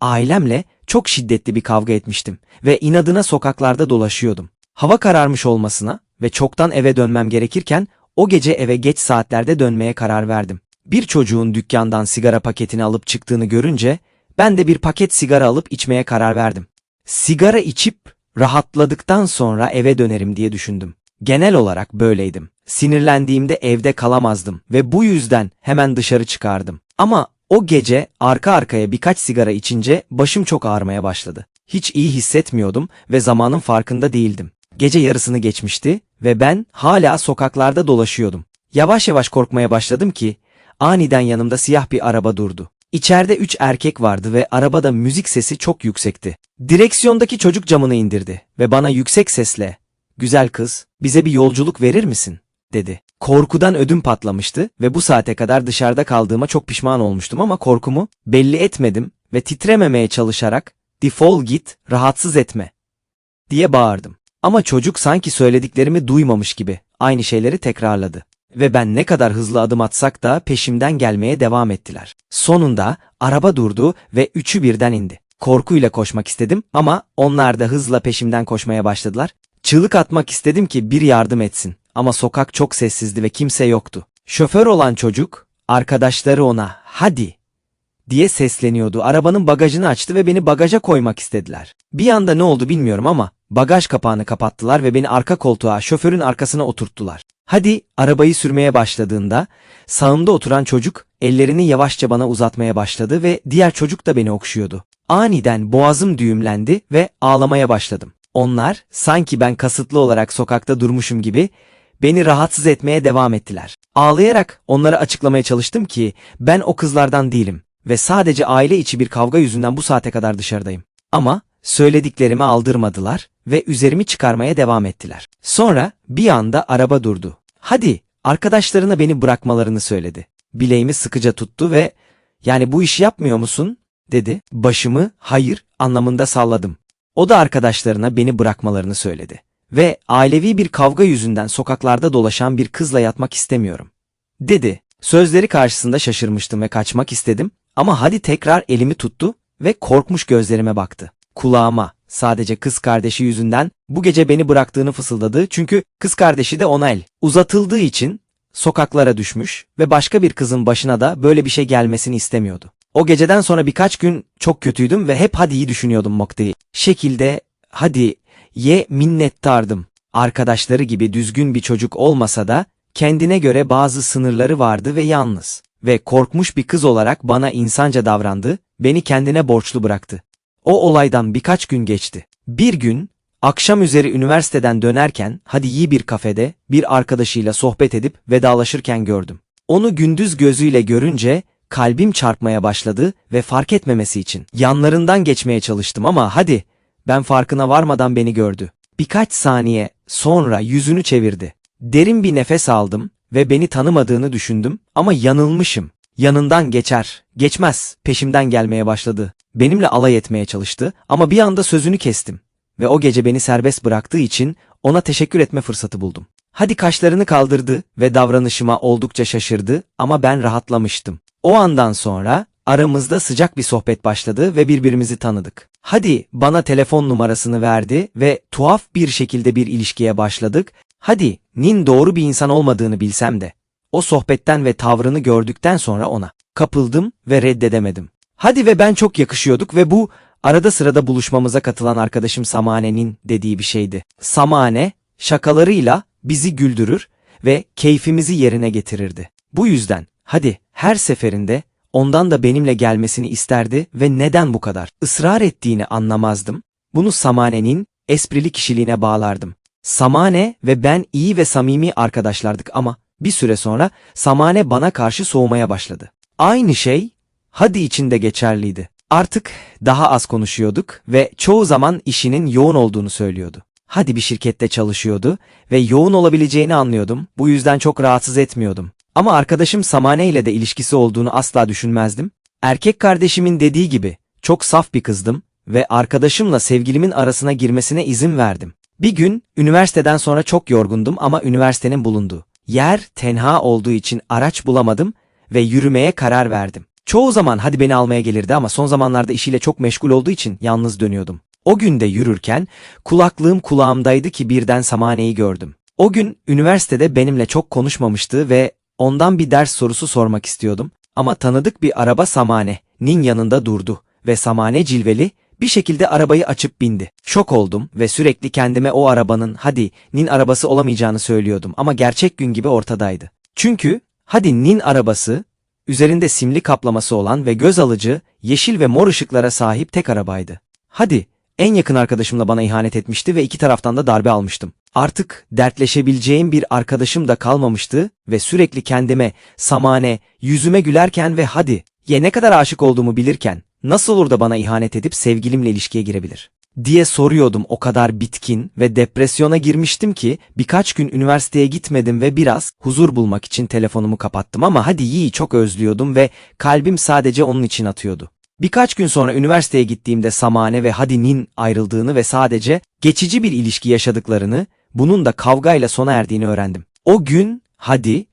Ailemle çok şiddetli bir kavga etmiştim ve inadına sokaklarda dolaşıyordum. Hava kararmış olmasına ve çoktan eve dönmem gerekirken o gece eve geç saatlerde dönmeye karar verdim. Bir çocuğun dükkandan sigara paketini alıp çıktığını görünce ben de bir paket sigara alıp içmeye karar verdim. Sigara içip rahatladıktan sonra eve dönerim diye düşündüm. Genel olarak böyleydim. Sinirlendiğimde evde kalamazdım ve bu yüzden hemen dışarı çıkardım. Ama o gece arka arkaya birkaç sigara içince başım çok ağrımaya başladı. Hiç iyi hissetmiyordum ve zamanın farkında değildim. Gece yarısını geçmişti ve ben hala sokaklarda dolaşıyordum. Yavaş yavaş korkmaya başladım ki aniden yanımda siyah bir araba durdu. İçeride üç erkek vardı ve arabada müzik sesi çok yüksekti. Direksiyondaki çocuk camını indirdi ve bana yüksek sesle ''Güzel kız, bize bir yolculuk verir misin?'' dedi. Korkudan ödüm patlamıştı ve bu saate kadar dışarıda kaldığıma çok pişman olmuştum ama korkumu belli etmedim ve titrememeye çalışarak ''Defol git, rahatsız etme'' diye bağırdım. Ama çocuk sanki söylediklerimi duymamış gibi aynı şeyleri tekrarladı. Ve ben ne kadar hızlı adım atsak da peşimden gelmeye devam ettiler. Sonunda araba durdu ve üçü birden indi. Korkuyla koşmak istedim ama onlar da hızla peşimden koşmaya başladılar. Çığlık atmak istedim ki bir yardım etsin ama sokak çok sessizdi ve kimse yoktu. Şoför olan çocuk, arkadaşları ona hadi diye sesleniyordu. Arabanın bagajını açtı ve beni bagaja koymak istediler. Bir anda ne oldu bilmiyorum ama bagaj kapağını kapattılar ve beni arka koltuğa şoförün arkasına oturttular. Hadi arabayı sürmeye başladığında sağımda oturan çocuk ellerini yavaşça bana uzatmaya başladı ve diğer çocuk da beni okşuyordu. Aniden boğazım düğümlendi ve ağlamaya başladım. Onlar sanki ben kasıtlı olarak sokakta durmuşum gibi beni rahatsız etmeye devam ettiler. Ağlayarak onlara açıklamaya çalıştım ki ben o kızlardan değilim ve sadece aile içi bir kavga yüzünden bu saate kadar dışarıdayım. Ama söylediklerimi aldırmadılar ve üzerimi çıkarmaya devam ettiler. Sonra bir anda araba durdu. Hadi arkadaşlarına beni bırakmalarını söyledi. Bileğimi sıkıca tuttu ve yani bu işi yapmıyor musun dedi. Başımı hayır anlamında salladım. O da arkadaşlarına beni bırakmalarını söyledi. Ve ailevi bir kavga yüzünden sokaklarda dolaşan bir kızla yatmak istemiyorum. Dedi. Sözleri karşısında şaşırmıştım ve kaçmak istedim ama hadi tekrar elimi tuttu ve korkmuş gözlerime baktı. Kulağıma sadece kız kardeşi yüzünden bu gece beni bıraktığını fısıldadı çünkü kız kardeşi de ona el uzatıldığı için sokaklara düşmüş ve başka bir kızın başına da böyle bir şey gelmesini istemiyordu. O geceden sonra birkaç gün çok kötüydüm ve hep hadiyi düşünüyordum Mokte'yi. Şekilde hadi ye minnettardım. Arkadaşları gibi düzgün bir çocuk olmasa da kendine göre bazı sınırları vardı ve yalnız. Ve korkmuş bir kız olarak bana insanca davrandı, beni kendine borçlu bıraktı. O olaydan birkaç gün geçti. Bir gün akşam üzeri üniversiteden dönerken hadi iyi bir kafede bir arkadaşıyla sohbet edip vedalaşırken gördüm. Onu gündüz gözüyle görünce kalbim çarpmaya başladı ve fark etmemesi için yanlarından geçmeye çalıştım ama hadi ben farkına varmadan beni gördü. Birkaç saniye sonra yüzünü çevirdi. Derin bir nefes aldım ve beni tanımadığını düşündüm ama yanılmışım. Yanından geçer, geçmez, peşimden gelmeye başladı. Benimle alay etmeye çalıştı ama bir anda sözünü kestim. Ve o gece beni serbest bıraktığı için ona teşekkür etme fırsatı buldum. Hadi kaşlarını kaldırdı ve davranışıma oldukça şaşırdı ama ben rahatlamıştım. O andan sonra aramızda sıcak bir sohbet başladı ve birbirimizi tanıdık. Hadi bana telefon numarasını verdi ve tuhaf bir şekilde bir ilişkiye başladık. Hadi Nin doğru bir insan olmadığını bilsem de o sohbetten ve tavrını gördükten sonra ona kapıldım ve reddedemedim. Hadi ve ben çok yakışıyorduk ve bu arada sırada buluşmamıza katılan arkadaşım Samane'nin dediği bir şeydi. Samane şakalarıyla bizi güldürür ve keyfimizi yerine getirirdi. Bu yüzden hadi her seferinde ondan da benimle gelmesini isterdi ve neden bu kadar ısrar ettiğini anlamazdım. Bunu Samane'nin esprili kişiliğine bağlardım. Samane ve ben iyi ve samimi arkadaşlardık ama bir süre sonra Samane bana karşı soğumaya başladı. Aynı şey hadi içinde geçerliydi. Artık daha az konuşuyorduk ve çoğu zaman işinin yoğun olduğunu söylüyordu. Hadi bir şirkette çalışıyordu ve yoğun olabileceğini anlıyordum. Bu yüzden çok rahatsız etmiyordum. Ama arkadaşım Samane ile de ilişkisi olduğunu asla düşünmezdim. Erkek kardeşimin dediği gibi çok saf bir kızdım ve arkadaşımla sevgilimin arasına girmesine izin verdim. Bir gün üniversiteden sonra çok yorgundum ama üniversitenin bulunduğu yer tenha olduğu için araç bulamadım ve yürümeye karar verdim. Çoğu zaman hadi beni almaya gelirdi ama son zamanlarda işiyle çok meşgul olduğu için yalnız dönüyordum. O gün de yürürken kulaklığım kulağımdaydı ki birden Samane'yi gördüm. O gün üniversitede benimle çok konuşmamıştı ve ondan bir ders sorusu sormak istiyordum. Ama tanıdık bir araba Samane'nin yanında durdu ve Samane cilveli bir şekilde arabayı açıp bindi. Şok oldum ve sürekli kendime o arabanın hadi Nin arabası olamayacağını söylüyordum ama gerçek gün gibi ortadaydı. Çünkü hadi Nin arabası üzerinde simli kaplaması olan ve göz alıcı yeşil ve mor ışıklara sahip tek arabaydı. Hadi en yakın arkadaşımla bana ihanet etmişti ve iki taraftan da darbe almıştım. Artık dertleşebileceğim bir arkadaşım da kalmamıştı ve sürekli kendime, samane, yüzüme gülerken ve hadi, ye ne kadar aşık olduğumu bilirken, nasıl olur da bana ihanet edip sevgilimle ilişkiye girebilir? diye soruyordum o kadar bitkin ve depresyona girmiştim ki birkaç gün üniversiteye gitmedim ve biraz huzur bulmak için telefonumu kapattım ama hadi iyi çok özlüyordum ve kalbim sadece onun için atıyordu. Birkaç gün sonra üniversiteye gittiğimde Samane ve Hadi'nin ayrıldığını ve sadece geçici bir ilişki yaşadıklarını, bunun da kavgayla sona erdiğini öğrendim. O gün Hadi,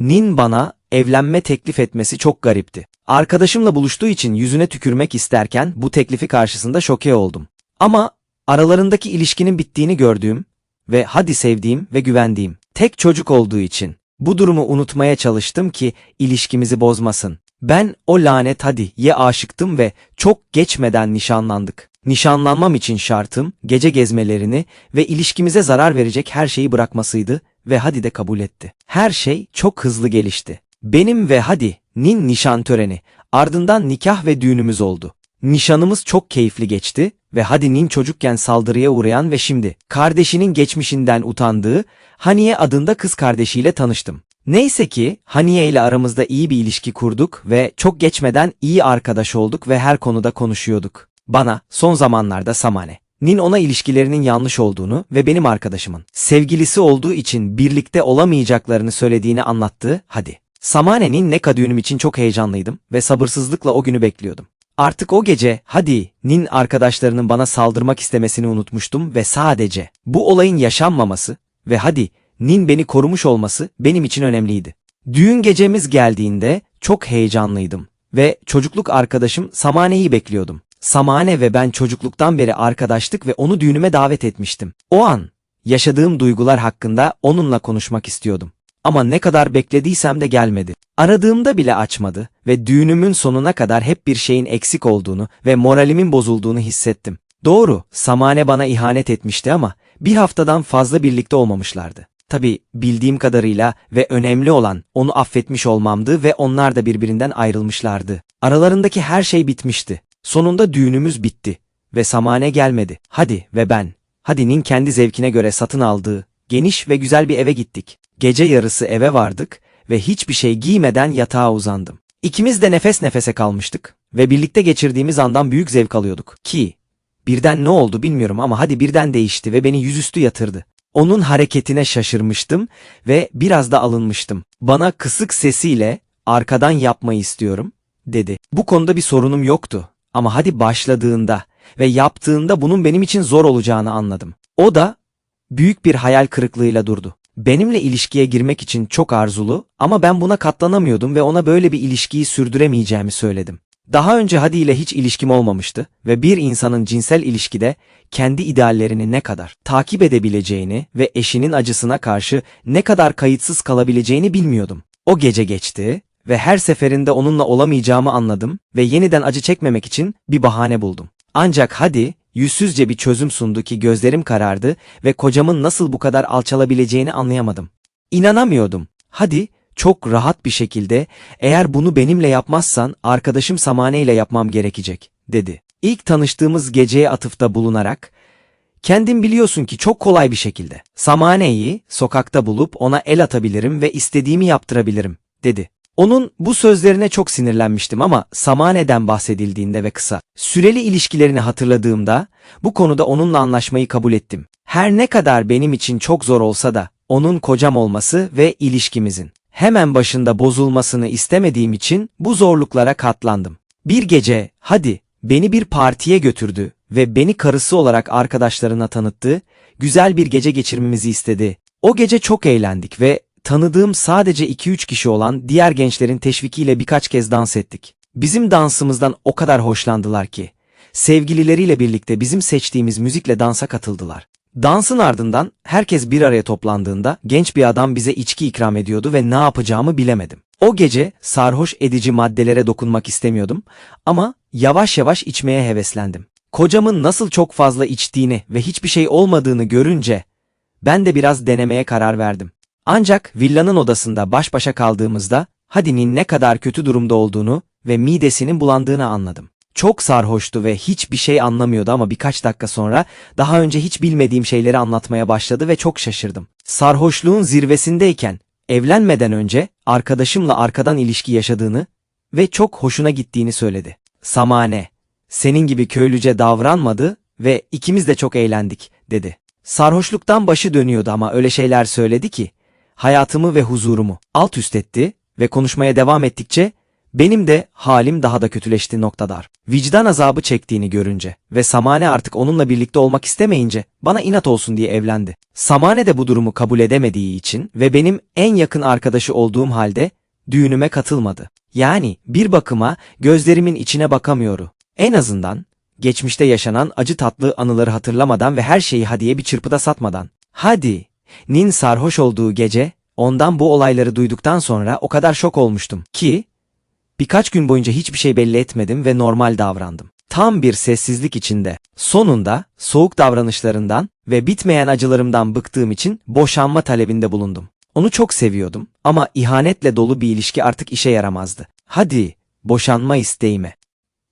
Nin bana evlenme teklif etmesi çok garipti. Arkadaşımla buluştuğu için yüzüne tükürmek isterken bu teklifi karşısında şoke oldum. Ama aralarındaki ilişkinin bittiğini gördüğüm ve hadi sevdiğim ve güvendiğim tek çocuk olduğu için bu durumu unutmaya çalıştım ki ilişkimizi bozmasın. Ben o lanet hadiye aşıktım ve çok geçmeden nişanlandık. Nişanlanmam için şartım gece gezmelerini ve ilişkimize zarar verecek her şeyi bırakmasıydı ve hadi de kabul etti. Her şey çok hızlı gelişti. Benim ve hadi'nin nişan töreni ardından nikah ve düğünümüz oldu. Nişanımız çok keyifli geçti ve Hadi'nin çocukken saldırıya uğrayan ve şimdi kardeşinin geçmişinden utandığı Haniye adında kız kardeşiyle tanıştım. Neyse ki Haniye ile aramızda iyi bir ilişki kurduk ve çok geçmeden iyi arkadaş olduk ve her konuda konuşuyorduk. Bana son zamanlarda Samane, Nin ona ilişkilerinin yanlış olduğunu ve benim arkadaşımın sevgilisi olduğu için birlikte olamayacaklarını söylediğini anlattı. Hadi. Samane'nin Neka düğünüm için çok heyecanlıydım ve sabırsızlıkla o günü bekliyordum. Artık o gece hadi Nin arkadaşlarının bana saldırmak istemesini unutmuştum ve sadece bu olayın yaşanmaması ve hadi Nin beni korumuş olması benim için önemliydi. Düğün gecemiz geldiğinde çok heyecanlıydım ve çocukluk arkadaşım Samane'yi bekliyordum. Samane ve ben çocukluktan beri arkadaştık ve onu düğünüme davet etmiştim. O an yaşadığım duygular hakkında onunla konuşmak istiyordum. Ama ne kadar beklediysem de gelmedi. Aradığımda bile açmadı ve düğünümün sonuna kadar hep bir şeyin eksik olduğunu ve moralimin bozulduğunu hissettim. Doğru, Samane bana ihanet etmişti ama bir haftadan fazla birlikte olmamışlardı. Tabi bildiğim kadarıyla ve önemli olan onu affetmiş olmamdı ve onlar da birbirinden ayrılmışlardı. Aralarındaki her şey bitmişti. Sonunda düğünümüz bitti ve Samane gelmedi. Hadi ve ben, Hadi'nin kendi zevkine göre satın aldığı geniş ve güzel bir eve gittik. Gece yarısı eve vardık ve hiçbir şey giymeden yatağa uzandım. İkimiz de nefes nefese kalmıştık ve birlikte geçirdiğimiz andan büyük zevk alıyorduk. Ki birden ne oldu bilmiyorum ama hadi birden değişti ve beni yüzüstü yatırdı. Onun hareketine şaşırmıştım ve biraz da alınmıştım. Bana kısık sesiyle arkadan yapmayı istiyorum dedi. Bu konuda bir sorunum yoktu ama hadi başladığında ve yaptığında bunun benim için zor olacağını anladım. O da büyük bir hayal kırıklığıyla durdu. Benimle ilişkiye girmek için çok arzulu ama ben buna katlanamıyordum ve ona böyle bir ilişkiyi sürdüremeyeceğimi söyledim. Daha önce Hadi ile hiç ilişkim olmamıştı ve bir insanın cinsel ilişkide kendi ideallerini ne kadar takip edebileceğini ve eşinin acısına karşı ne kadar kayıtsız kalabileceğini bilmiyordum. O gece geçti ve her seferinde onunla olamayacağımı anladım ve yeniden acı çekmemek için bir bahane buldum. Ancak Hadi yüzsüzce bir çözüm sundu ki gözlerim karardı ve kocamın nasıl bu kadar alçalabileceğini anlayamadım. İnanamıyordum. Hadi çok rahat bir şekilde eğer bunu benimle yapmazsan arkadaşım Samane ile yapmam gerekecek dedi. İlk tanıştığımız geceye atıfta bulunarak kendim biliyorsun ki çok kolay bir şekilde Samane'yi sokakta bulup ona el atabilirim ve istediğimi yaptırabilirim dedi. Onun bu sözlerine çok sinirlenmiştim ama Samane'den bahsedildiğinde ve kısa süreli ilişkilerini hatırladığımda bu konuda onunla anlaşmayı kabul ettim. Her ne kadar benim için çok zor olsa da onun kocam olması ve ilişkimizin hemen başında bozulmasını istemediğim için bu zorluklara katlandım. Bir gece hadi beni bir partiye götürdü ve beni karısı olarak arkadaşlarına tanıttı, güzel bir gece geçirmemizi istedi. O gece çok eğlendik ve tanıdığım sadece 2-3 kişi olan diğer gençlerin teşvikiyle birkaç kez dans ettik. Bizim dansımızdan o kadar hoşlandılar ki, sevgilileriyle birlikte bizim seçtiğimiz müzikle dansa katıldılar. Dansın ardından herkes bir araya toplandığında genç bir adam bize içki ikram ediyordu ve ne yapacağımı bilemedim. O gece sarhoş edici maddelere dokunmak istemiyordum ama yavaş yavaş içmeye heveslendim. Kocamın nasıl çok fazla içtiğini ve hiçbir şey olmadığını görünce ben de biraz denemeye karar verdim. Ancak villanın odasında baş başa kaldığımızda Hadi'nin ne kadar kötü durumda olduğunu ve midesinin bulandığını anladım. Çok sarhoştu ve hiçbir şey anlamıyordu ama birkaç dakika sonra daha önce hiç bilmediğim şeyleri anlatmaya başladı ve çok şaşırdım. Sarhoşluğun zirvesindeyken evlenmeden önce arkadaşımla arkadan ilişki yaşadığını ve çok hoşuna gittiğini söyledi. Samane, senin gibi köylüce davranmadı ve ikimiz de çok eğlendik, dedi. Sarhoşluktan başı dönüyordu ama öyle şeyler söyledi ki, hayatımı ve huzurumu alt üst etti ve konuşmaya devam ettikçe benim de halim daha da kötüleşti noktadar. Vicdan azabı çektiğini görünce ve Samane artık onunla birlikte olmak istemeyince bana inat olsun diye evlendi. Samane de bu durumu kabul edemediği için ve benim en yakın arkadaşı olduğum halde düğünüme katılmadı. Yani bir bakıma gözlerimin içine bakamıyordu. En azından geçmişte yaşanan acı tatlı anıları hatırlamadan ve her şeyi Hadi'ye bir çırpıda satmadan. Hadi, Nin sarhoş olduğu gece ondan bu olayları duyduktan sonra o kadar şok olmuştum ki Birkaç gün boyunca hiçbir şey belli etmedim ve normal davrandım. Tam bir sessizlik içinde. Sonunda soğuk davranışlarından ve bitmeyen acılarımdan bıktığım için boşanma talebinde bulundum. Onu çok seviyordum ama ihanetle dolu bir ilişki artık işe yaramazdı. Hadi boşanma isteğime.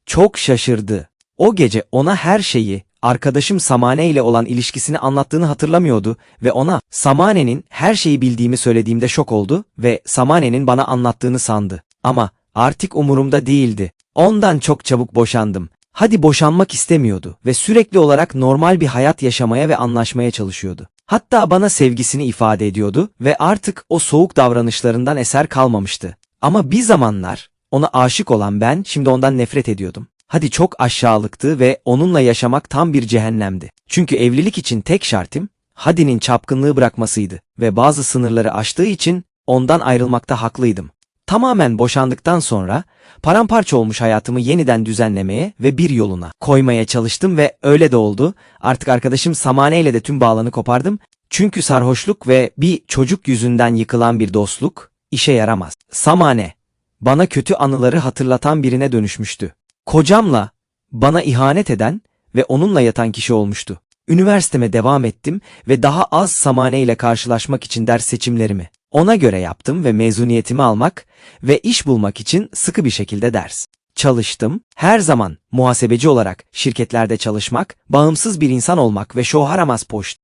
Çok şaşırdı. O gece ona her şeyi, arkadaşım Samane ile olan ilişkisini anlattığını hatırlamıyordu ve ona Samane'nin her şeyi bildiğimi söylediğimde şok oldu ve Samane'nin bana anlattığını sandı. Ama Artık umurumda değildi. Ondan çok çabuk boşandım. Hadi boşanmak istemiyordu ve sürekli olarak normal bir hayat yaşamaya ve anlaşmaya çalışıyordu. Hatta bana sevgisini ifade ediyordu ve artık o soğuk davranışlarından eser kalmamıştı. Ama bir zamanlar ona aşık olan ben şimdi ondan nefret ediyordum. Hadi çok aşağılıktı ve onunla yaşamak tam bir cehennemdi. Çünkü evlilik için tek şartım Hadi'nin çapkınlığı bırakmasıydı ve bazı sınırları aştığı için ondan ayrılmakta haklıydım. Tamamen boşandıktan sonra paramparça olmuş hayatımı yeniden düzenlemeye ve bir yoluna koymaya çalıştım ve öyle de oldu. Artık arkadaşım Samane ile de tüm bağlanı kopardım. Çünkü sarhoşluk ve bir çocuk yüzünden yıkılan bir dostluk işe yaramaz. Samane bana kötü anıları hatırlatan birine dönüşmüştü. Kocamla bana ihanet eden ve onunla yatan kişi olmuştu. Üniversiteme devam ettim ve daha az Samane ile karşılaşmak için ders seçimlerimi ona göre yaptım ve mezuniyetimi almak ve iş bulmak için sıkı bir şekilde ders. Çalıştım, her zaman muhasebeci olarak şirketlerde çalışmak, bağımsız bir insan olmak ve şoharamaz poşt